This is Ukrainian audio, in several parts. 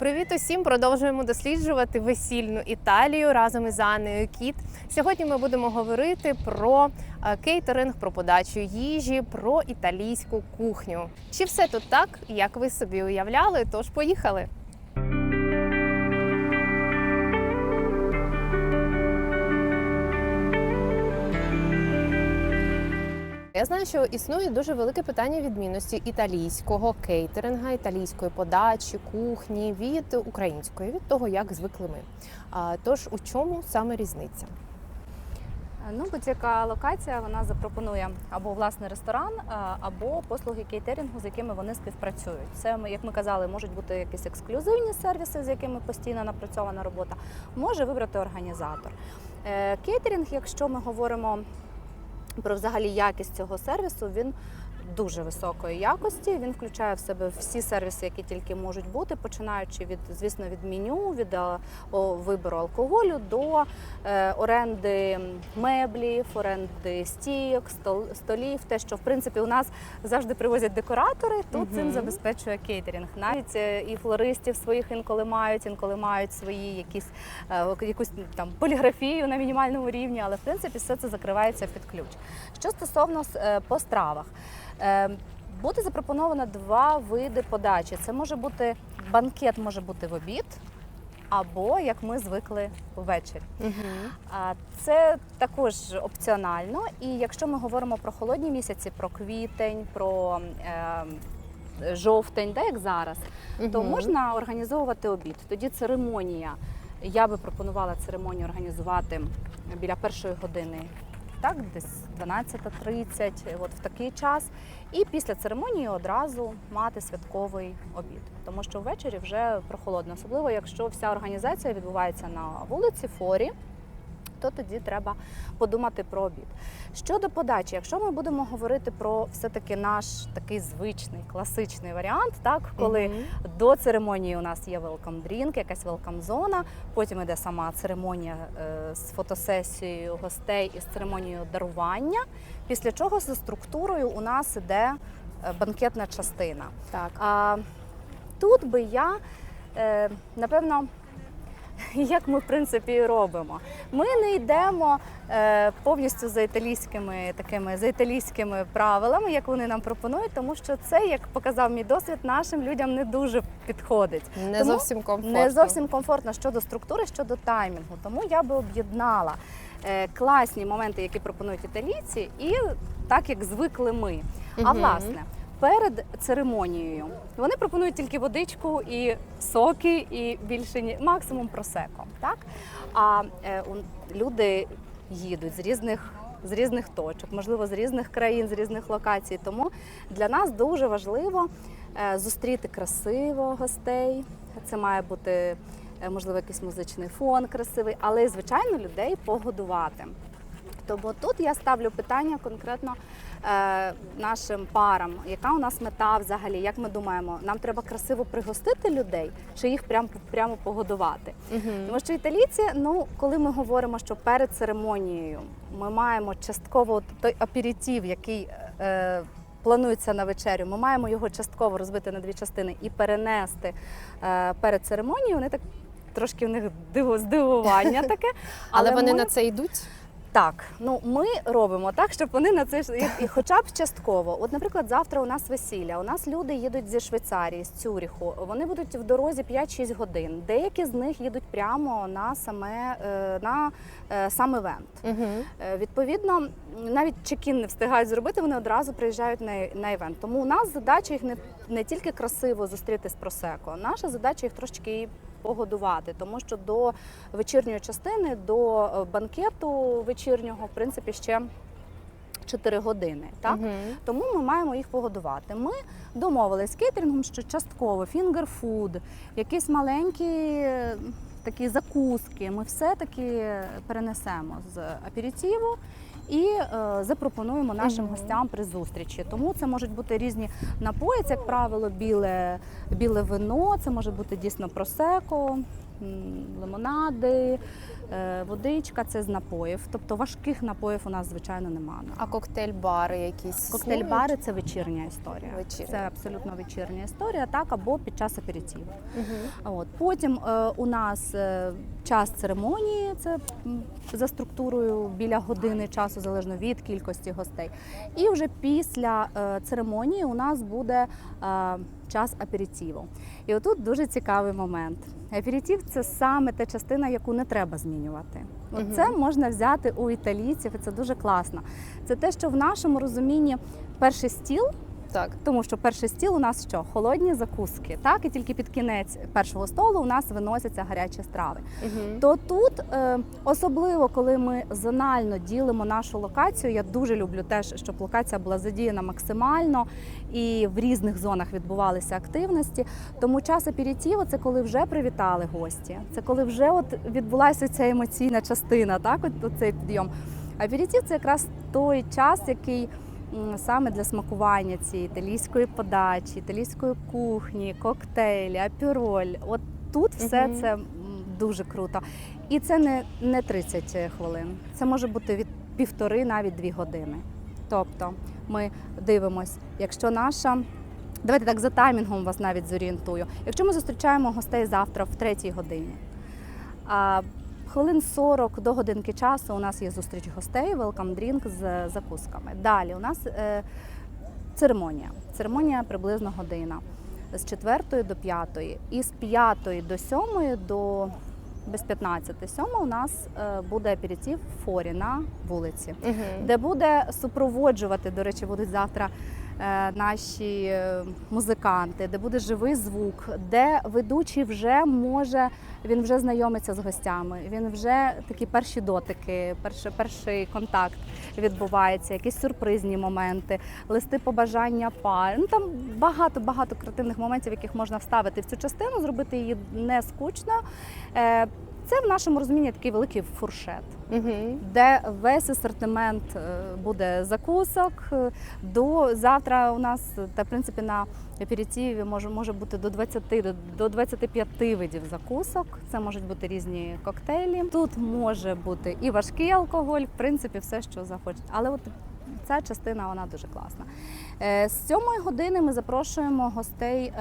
Привіт усім! Продовжуємо досліджувати весільну Італію разом із Анною Кіт. Сьогодні ми будемо говорити про е, кейтеринг, про подачу їжі, про італійську кухню. Чи все тут так, як ви собі уявляли? Тож поїхали. Я знаю, що існує дуже велике питання відмінності італійського кейтеринга, італійської подачі, кухні від української, від того, як звикли ми. Тож у чому саме різниця? Ну, будь-яка локація вона запропонує або власний ресторан, або послуги кейтерінгу, з якими вони співпрацюють. Це як ми казали, можуть бути якісь ексклюзивні сервіси, з якими постійно напрацьована робота. Може вибрати організатор. Е, Кейтерінг, якщо ми говоримо про взагалі якість цього сервісу, він дуже високої якості. Він включає в себе всі сервіси, які тільки можуть бути, починаючи від, звісно, від меню, від е, вибору алкоголю до е, оренди меблів, оренди стійок, стол, столів. Те, що в принципі у нас завжди привозять декоратори, тут Мгм. цим забезпечує кейтерінг. Навіть е, і флористів своїх інколи мають, інколи мають свої якісь якусь там поліграфію на мінімальному рівні, але в принципі все це закривається під ключ. Що стосовно по стравах. Е, Буде запропоновано два види подачі. Це може бути банкет, може бути в обід, або як ми звикли ввечері. А Це також опціонально. І якщо ми говоримо про холодні місяці, про квітень, про е, жовтень, да, як зараз, то можна організовувати обід. Тоді церемонія. Я би пропонувала церемонію організувати біля першої години. Так, десь 12.30, от в такий час. І після церемонії одразу мати святковий обід. Тому що ввечері вже прохолодно, особливо якщо вся організація відбувається на вулиці Форі, то тоді треба подумати про обід. Щодо подачі, якщо ми будемо говорити про все-таки наш такий звичний класичний варіант, так коли Мгм. до церемонії у нас є welcome drink, якась welcome зона. Потім йде сама церемонія е, з фотосесією гостей і з церемонією дарування. Після чого за структурою у нас іде е, банкетна частина. так. А тут би я е, напевно. Як ми в принципі і робимо, ми не йдемо е, повністю за італійськими такими за італійськими правилами, як вони нам пропонують, тому що це, як показав мій досвід, нашим людям не дуже підходить. Не Тому зовсім комфортно. Не зовсім комфортно щодо структури, щодо таймінгу. Тому я би об'єднала е, класні моменти, які пропонують італійці, і так як звикли ми. А Мгм. власне. Перед церемонією вони пропонують тільки водичку і соки, і більше ні максимум просеко. Так а е, люди їдуть з різних з різних точок, можливо, з різних країн, з різних локацій. Тому для нас дуже важливо е, зустріти красиво гостей. Це має бути е, можливо якийсь музичний фон красивий, але звичайно людей погодувати. Тому тут я ставлю питання конкретно е, нашим парам, яка у нас мета взагалі, як ми думаємо, нам треба красиво пригостити людей чи їх прямо прямо погодувати? Мгм. Тому що італійці, ну коли ми говоримо, що перед церемонією ми маємо частково той аперитив, який е, планується на вечерю, ми маємо його частково розбити на дві частини і перенести е, перед церемонією. Вони так трошки в них диво здивування таке. Але вони ми- на це йдуть? Так, ну ми робимо так, щоб вони на це і- хоча б частково. От, наприклад, завтра у нас весілля. У нас люди їдуть зі Швейцарії, з Цюріху. Вони будуть в дорозі 5-6 годин. Деякі з них їдуть прямо на саме е, на е, сам івент. Угу. Відповідно, навіть чекін не встигають зробити, вони одразу приїжджають на, на івент. Тому у нас задача їх не, не тільки красиво зустріти з просеко, наша задача їх трошки погодувати, тому що до вечірньої частини, до е, банкету вечірнього, в принципі, ще 4 години. Так? Угу. Тому ми маємо їх погодувати. Ми домовились з кейтерингом, що частково фінгерфуд, якісь маленькі е, такі закуски. Ми все-таки перенесемо з аперитиву і е, запропонуємо нашим Мгм. гостям при зустрічі. Тому це можуть бути різні напої, це, як правило, біле, біле вино, це може бути дійсно просеко. лимонади, водичка це з напоїв. Тобто важких напоїв у нас, звичайно, немає. А коктейль-бари якісь Коктейль-бари це вечірня історія. Вечірня. Це абсолютно вечірня історія, так або під час аперитиву. Угу. От потім е, у нас е, час церемонії, це за структурою біля години часу, залежно від кількості гостей. І вже після е, церемонії у нас буде е, час аперитиву. І отут дуже цікавий момент. Аперитив це саме та частина, яку не треба змінювати. От Угу. Це можна взяти у італійців, і це дуже класно. Це те, що в нашому розумінні перший стіл Так. тому що перший стіл у нас що? Холодні закуски, так і тільки під кінець першого столу у нас виносяться гарячі страви. Угу. То тут, е, особливо коли ми зонально ділимо нашу локацію, я дуже люблю теж, щоб локація була задіяна максимально і в різних зонах відбувалися активності. Тому час аперитиву – це коли вже привітали гості, це коли вже от відбулася ця емоційна частина, так, от, цей підйом. Аперитив – це якраз той час, який саме для смакування цієї італійської подачі, італійської кухні, коктейлі, апіроль. От тут все Мгм. це дуже круто. І це не, не 30 хвилин. Це може бути від півтори, навіть дві години. Тобто ми дивимось, якщо наша. Давайте так за таймінгом вас навіть зорієнтую. Якщо ми зустрічаємо гостей завтра в третій годині, хвилин 40 до годинки часу у нас є зустріч гостей, welcome drink з закусками. Далі у нас е, церемонія. Церемонія приблизно година з 4 до 5. І з 5 до 7 до без 15 7 у нас е, буде аперитив в форі на вулиці Угу. де буде супроводжувати, до речі, будуть завтра наші е, музиканти, де буде живий звук, де ведучий вже може, він вже знайомиться з гостями, він вже такі перші дотики, перший, перший контакт відбувається, якісь сюрпризні моменти, листи побажання пар. Ну там багато багато креативних моментів, яких можна вставити в цю частину, зробити її не скучно. Е, Це в нашому розумінні такий великий фуршет Угу. де весь асортимент е, буде закусок. Е, До завтра у нас та в принципі на аперитиві може, може бути до 20 до, до 25 видів закусок. Це можуть бути різні коктейлі. Тут може бути і важкий алкоголь, в принципі, все, що захочуть. Але от ця частина вона дуже класна. Е, З 7 години ми запрошуємо гостей.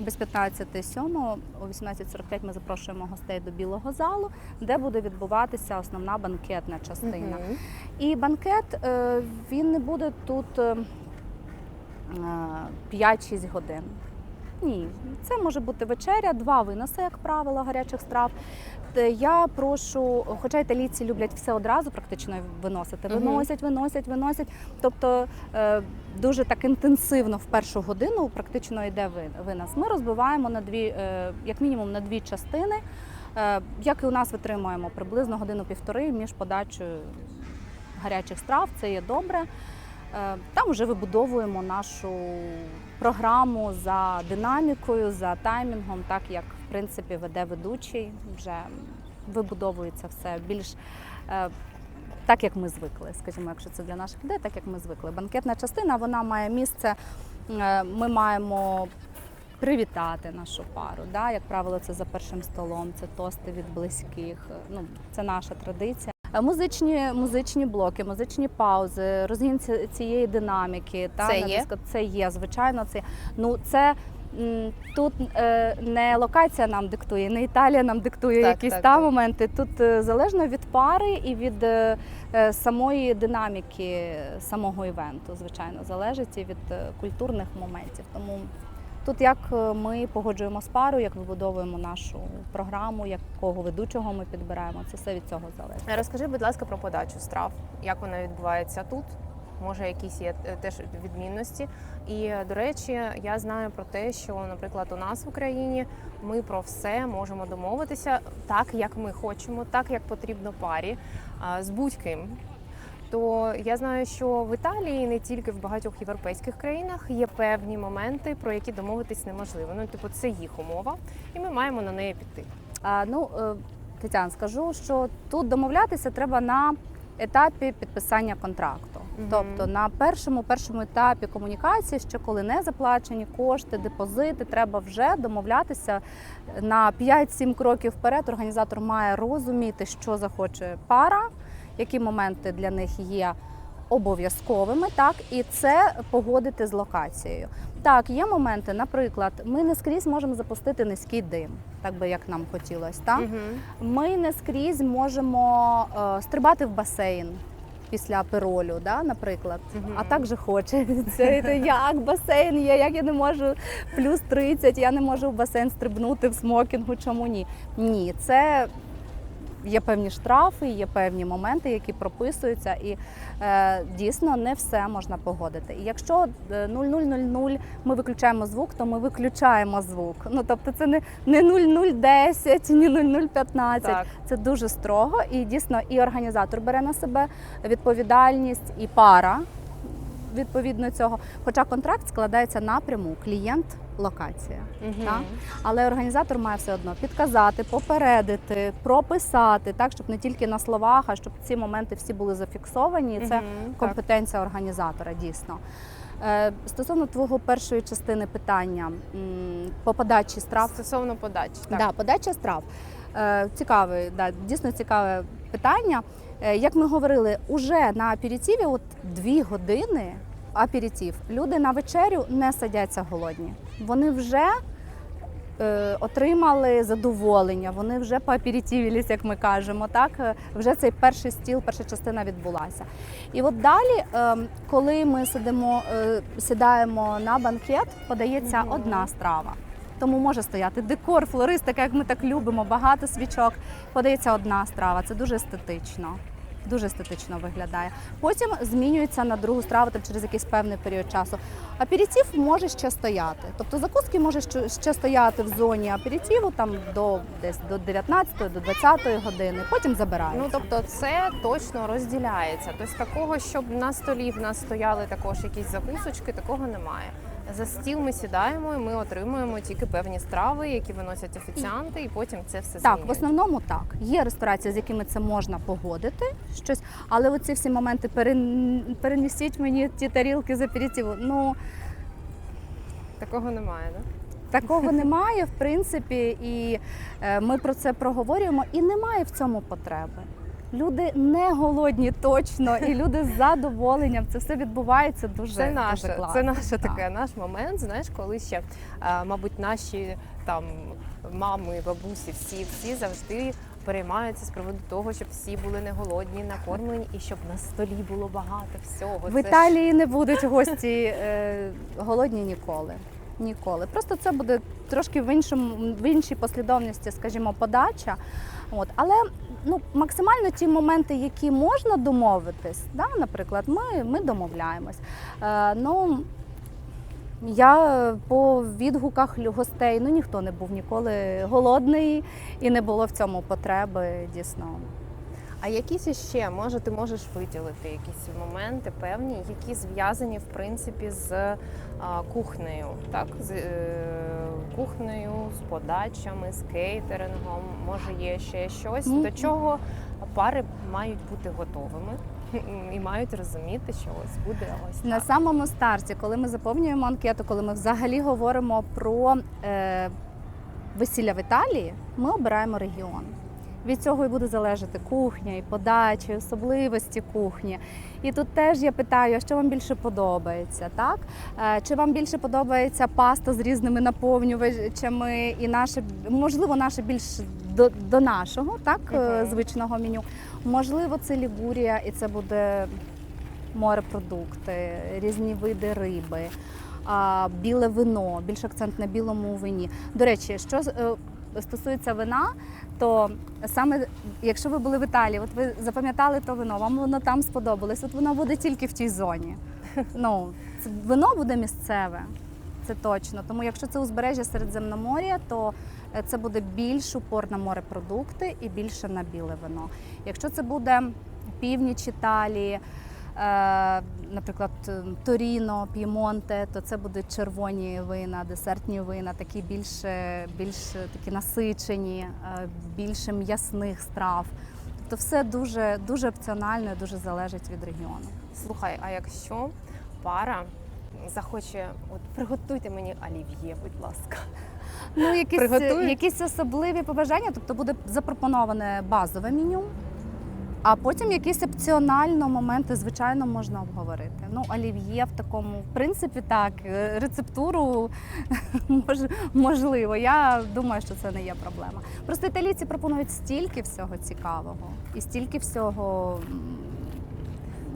Е, Без 15.07 о 18.45 ми запрошуємо гостей до білого залу, де буде відбуватися основна банкетна частина. Угу. І банкет е, він не буде тут е, е, 5-6 годин. Ні, це може бути вечеря, два виноси, як правило, гарячих страв. Я прошу, хоча італійці люблять все одразу практично виносити. Виносять, виносять, виносять. Тобто е, дуже так інтенсивно в першу годину практично йде винос. Ми розбиваємо на дві, е, як мінімум на дві частини. Е, Як і у нас витримуємо приблизно годину-півтори між подачею гарячих страв, це є добре. Е, Там вже вибудовуємо нашу програму за динамікою, за таймінгом, так як в принципі веде ведучий. Вже вибудовується все більш е, так, як ми звикли. Скажімо, якщо це для наших людей, так як ми звикли. Банкетна частина вона має місце. е, Ми маємо привітати нашу пару. Да? Як правило, це за першим столом, це тости від близьких. Ну, це наша традиція. Е, Музичні, музичні блоки, музичні паузи, розгін цієї динаміки. Та, Це є? диско- Це є, звичайно. Це, ну, це тут е, не локація нам диктує, не Італія нам диктує Так, якісь так, та так. моменти. Тут е, залежно від пари і від самої динаміки самого івенту, звичайно, залежить і від культурних моментів. Тому тут як е, ми погоджуємо з парою, як вибудовуємо нашу програму, якого ведучого ми підбираємо, це все від цього залежить. Розкажи, будь ласка, про подачу страв. Як вона відбувається тут? Може, якісь є е, теж відмінності. І е, до речі, я знаю про те, що, наприклад, у нас в Україні ми про все можемо домовитися так, як ми хочемо, так як потрібно парі з будь-ким. То я знаю, що в Італії не тільки в багатьох європейських країнах є певні моменти, про які домовитись неможливо. Ну, типу, це їх умова, і ми маємо на неї піти. А, ну, е, Тетяна, скажу, що тут домовлятися треба на етапі підписання контракту. Тобто на першому першому етапі комунікації, ще коли не заплачені кошти, депозити, треба вже домовлятися на 5-7 кроків вперед. Організатор має розуміти, що захоче пара, які моменти для них є обов'язковими, так і це погодити з локацією. Так, є моменти, наприклад, ми не скрізь можемо запустити низький дим, так би як нам хотілося. Так? Мгм. Ми не скрізь можемо е, стрибати в басейн після перолю, да, наприклад. Мгм. А так же хочеться. Це як басейн є, як я не можу плюс 30, я не можу в басейн стрибнути в смокінгу. Чому ні? Ні, це. Є певні штрафи, є певні моменти, які прописуються, і е, дійсно не все можна погодити. І якщо е, 0000 ми виключаємо звук, то ми виключаємо звук. Ну тобто це не, не 0010, ні 0015. Так. Це дуже строго, і дійсно і організатор бере на себе відповідальність, і пара відповідно цього. Хоча контракт складається напряму клієнт локація. Мгм. Так? Але організатор має все одно підказати, попередити, прописати так, щоб не тільки на словах, а щоб ці моменти всі були зафіксовані. І це. Так. компетенція організатора, дійсно. Е, Стосовно твого першої частини питання по подачі страв. Стосовно подачі. Так. Да, подача страв. Е, цікаве, да, дійсно цікаве питання. Е, як ми говорили, уже на аперитиві, от дві години аперитив, люди на вечерю не садяться голодні. Вони вже е, отримали задоволення, вони вже поаперитивілись, як ми кажемо. Так Е, вже цей перший стіл, перша частина відбулася. І от далі, е, коли ми сидимо, е, сідаємо на банкет, подається Мгм. одна страва. Тому може стояти декор, флористика, як ми так любимо, багато свічок. Подається одна страва. Це дуже естетично. Дуже естетично виглядає. Потім змінюється на другу страву там, через якийсь певний період часу. Аперитив може ще стояти. Тобто закуски може ще- стояти в зоні аперитиву там до десь до 19 до 20 години. Потім забирають. Ну тобто це точно розділяється. Тобто такого, щоб на столі в нас стояли також якісь закусочки, такого немає. За стіл ми сідаємо і ми отримуємо тільки певні страви, які виносять офіціанти, і потім це все Так, в основному так. Є ресторації, з якими це можна погодити щось, але оці всі моменти перен- перенесіть мені ті тарілки з аперитиву. Ну Такого немає, да? такого немає, в принципі, і е, ми про це проговорюємо, і немає в цьому потреби. Люди не голодні точно, і люди з задоволенням. Це все відбувається дуже Це дуже наше, класно. це наше Так. таке наш момент. Знаєш, коли ще, е, мабуть, наші там мами, бабусі, всі, всі завжди переймаються з приводу того, щоб всі були не голодні, накормлені, і щоб на столі було багато всього. В Італії не будуть гості е, голодні ніколи. Ніколи. Просто це буде трошки в іншому в іншій послідовності, скажімо, подача. От, але ну максимально ті моменти, які можна домовитись, да, наприклад, ми, ми домовляємось. Е, ну я по відгуках гостей, ну ніхто не був ніколи голодний і не було в цьому потреби, дійсно. А якісь іще, може, ти можеш виділити якісь моменти певні, які зв'язані в принципі з а, кухнею, так? З е, кухнею, з подачами, з кейтерингом. Може, є ще щось, Мгм. до чого пари мають бути готовими і мають розуміти, що ось буде ось На самому старті, коли ми заповнюємо анкету, коли ми взагалі говоримо про е, весілля в Італії, ми обираємо регіон. Від цього і буде залежати кухня, і подача, і особливості кухні. І тут теж я питаю, а що вам більше подобається, так? Е, Чи вам більше подобається паста з різними наповнювачами, і наше можливо наше більш до, до нашого, так е, Мгм. звичного меню. Можливо, це Лігурія, і це буде морепродукти, різні види риби, біле вино, більш акцент на білому вині. До речі, що стосується вина, то саме якщо ви були в Італії, от ви запам'ятали то вино, вам воно там сподобалось, от воно буде тільки в тій зоні. Ну, вино буде місцеве. Це точно. Тому якщо це узбережжя Середземномор'я, то е, це буде більш упор на морепродукти і більше на біле вино. Якщо це буде північ Італії, наприклад, е, Торіно, П'ємонте, то це будуть червоні вина, десертні вина, такі більш, більш такі насичені, е, більше м'ясних страв. Тобто все дуже, дуже опціонально і дуже залежить від регіону. Слухай, а якщо пара захоче, от приготуйте мені олів'є, будь ласка. Ну, якісь, якісь особливі побажання, тобто буде запропоноване базове меню. А потім якісь опціонально моменти, звичайно, можна обговорити. Ну, олів'є в такому, в принципі, так, е, рецептуру мож, можливо. Я думаю, що це не є проблема. Просто італійці пропонують стільки всього цікавого і стільки всього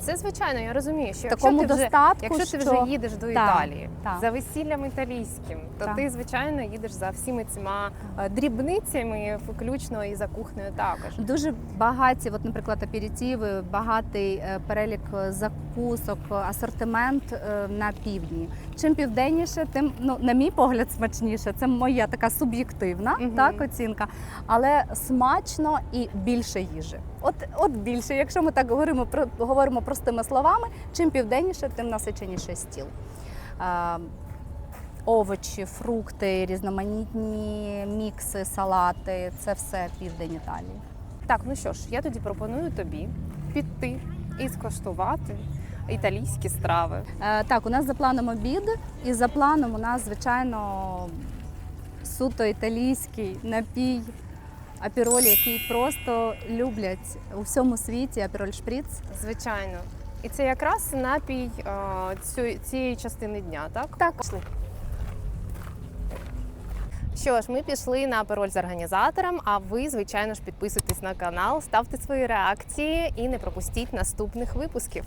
Це звичайно, я розумію, що такому якщо ти вже, якщо ти що вже їдеш до Італії та. за весіллям італійським, то та. ти звичайно їдеш за всіми цими е, дрібницями, включно і за кухнею також. Дуже багаті, от, наприклад, аперитиви, багатий е, перелік е, закусок, асортимент на півдні. Чим південніше, тим, ну, на мій погляд, смачніше. Це моя така суб'єктивна Мгм. так, оцінка. Але смачно і більше їжі. От, от більше, якщо ми так говоримо про говоримо простими словами, чим південніше, тим насиченіший стіл. Е, Овочі, фрукти, різноманітні мікси, салати це все південь Італії. Так, ну що ж, я тоді пропоную тобі піти і скоштувати італійські страви. Е, так, у нас за планом обід, і за планом у нас, звичайно, суто італійський напій апіроль, який просто люблять у всьому світі апіроль шприц. Звичайно. І це якраз напій е, цієї частини дня, так? Так. Пішли. Що ж, ми пішли на пароль з організатором. А ви, звичайно ж, підписуйтесь на канал, ставте свої реакції і не пропустіть наступних випусків.